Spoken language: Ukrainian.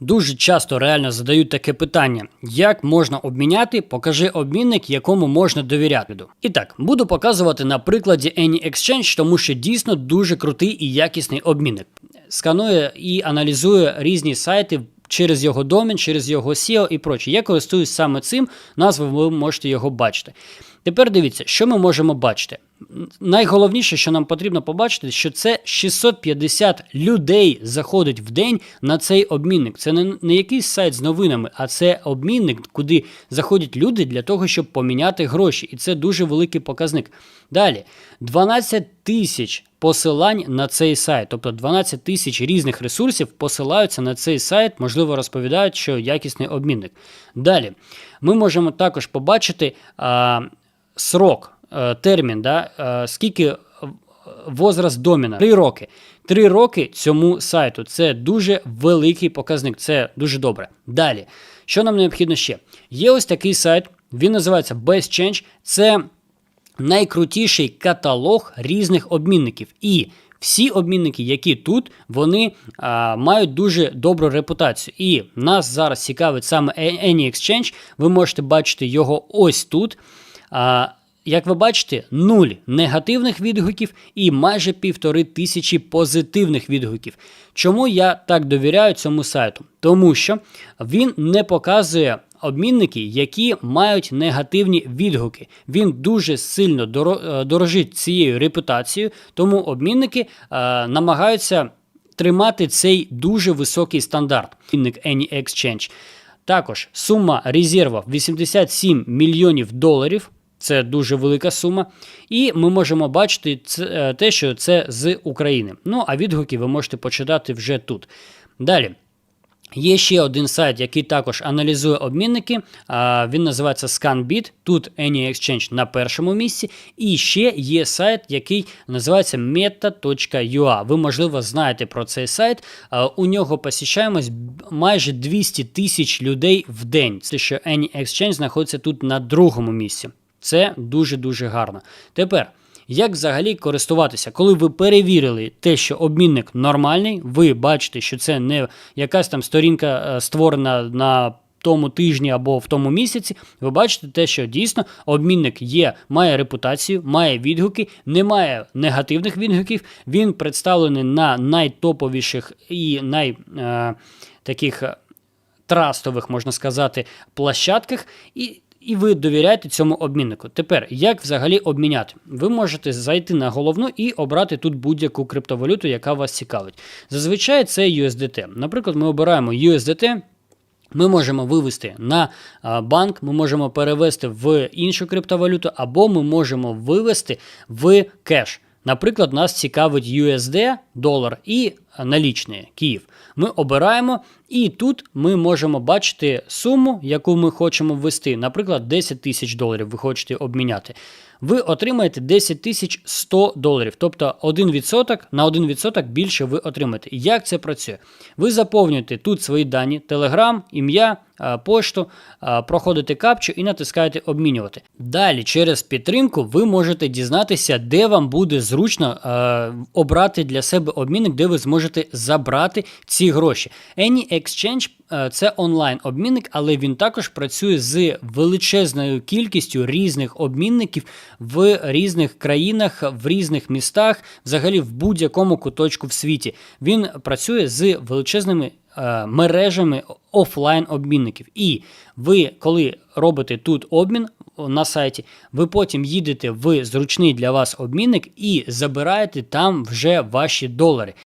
Дуже часто реально задають таке питання: як можна обміняти, покажи обмінник, якому можна довіряти. І так, буду показувати на прикладі AnyExchange, тому що дійсно дуже крутий і якісний обмінник. Сканує і аналізує різні сайти. Через його домен, через його SEO і проче. Я користуюсь саме цим, назви ви можете його бачити. Тепер дивіться, що ми можемо бачити. Найголовніше, що нам потрібно побачити, що це 650 людей заходить в день на цей обмінник. Це не, не якийсь сайт з новинами, а це обмінник, куди заходять люди для того, щоб поміняти гроші. І це дуже великий показник. Далі 12 тисяч посилань на цей сайт, тобто 12 тисяч різних ресурсів посилаються на цей сайт, можливо, розповідають, що якісний обмінник. Далі ми можемо також побачити а, срок, термін, да, скільки возраст доміна. Три роки. Три роки цьому сайту. Це дуже великий показник, це дуже добре. Далі, що нам необхідно ще? Є ось такий сайт, він називається Best Change. Це найкрутіший каталог різних обмінників. І всі обмінники, які тут, вони а, мають дуже добру репутацію. І нас зараз цікавить саме AnyExchange. Ви можете бачити його ось тут. А, як ви бачите, нуль негативних відгуків і майже півтори тисячі позитивних відгуків. Чому я так довіряю цьому сайту? Тому що він не показує обмінники, які мають негативні відгуки. Він дуже сильно е, дорожить цією репутацією, тому обмінники е, намагаються тримати цей дуже високий стандарт. Обмінник AnyExchange. Також сума резервів 87 мільйонів доларів. Це дуже велика сума. І ми можемо бачити це, е, те, що це з України. Ну, а відгуки ви можете почитати вже тут. Далі. Є ще один сайт, який також аналізує обмінники. Він називається ScanBit. Тут AnyExchange на першому місці. І ще є сайт, який називається meta.ua. Ви, можливо, знаєте про цей сайт. У нього посіщаємось майже 200 тисяч людей в день. Це що AnyExchange знаходиться тут на другому місці. Це дуже-дуже гарно. Тепер. Як взагалі користуватися? Коли ви перевірили те, що обмінник нормальний, ви бачите, що це не якась там сторінка е, створена на тому тижні або в тому місяці, ви бачите те, що дійсно обмінник є, має репутацію, має відгуки, немає негативних відгуків. Він представлений на найтоповіших і най е, таких е, трастових, можна сказати, площадках. І і ви довіряєте цьому обміннику. Тепер, як взагалі обміняти? Ви можете зайти на головну і обрати тут будь-яку криптовалюту, яка вас цікавить. Зазвичай це USDT. Наприклад, ми обираємо USDT. Ми можемо вивести на банк, ми можемо перевести в іншу криптовалюту, або ми можемо вивести в кеш. Наприклад, нас цікавить USD, долар і налічний Київ. Ми обираємо, і тут ми можемо бачити суму, яку ми хочемо ввести. Наприклад, 10 тисяч доларів ви хочете обміняти. Ви отримаєте 10 тисяч 100 доларів, тобто 1% на 1% більше ви отримаєте. Як це працює? Ви заповнюєте тут свої дані, телеграм, ім'я, пошту, проходите капчу і натискаєте обмінювати. Далі, через підтримку, ви можете дізнатися, де вам буде зручно обрати для себе обмінник, де ви зможете забрати ці гроші. AnyExchange е, це онлайн-обмінник, але він також працює з величезною кількістю різних обмінників в різних країнах, в різних містах, взагалі в будь-якому куточку в світі. Він працює з величезними е, мережами офлайн обмінників. І ви, коли робите тут обмін на сайті, ви потім їдете в зручний для вас обмінник і забираєте там вже ваші долари.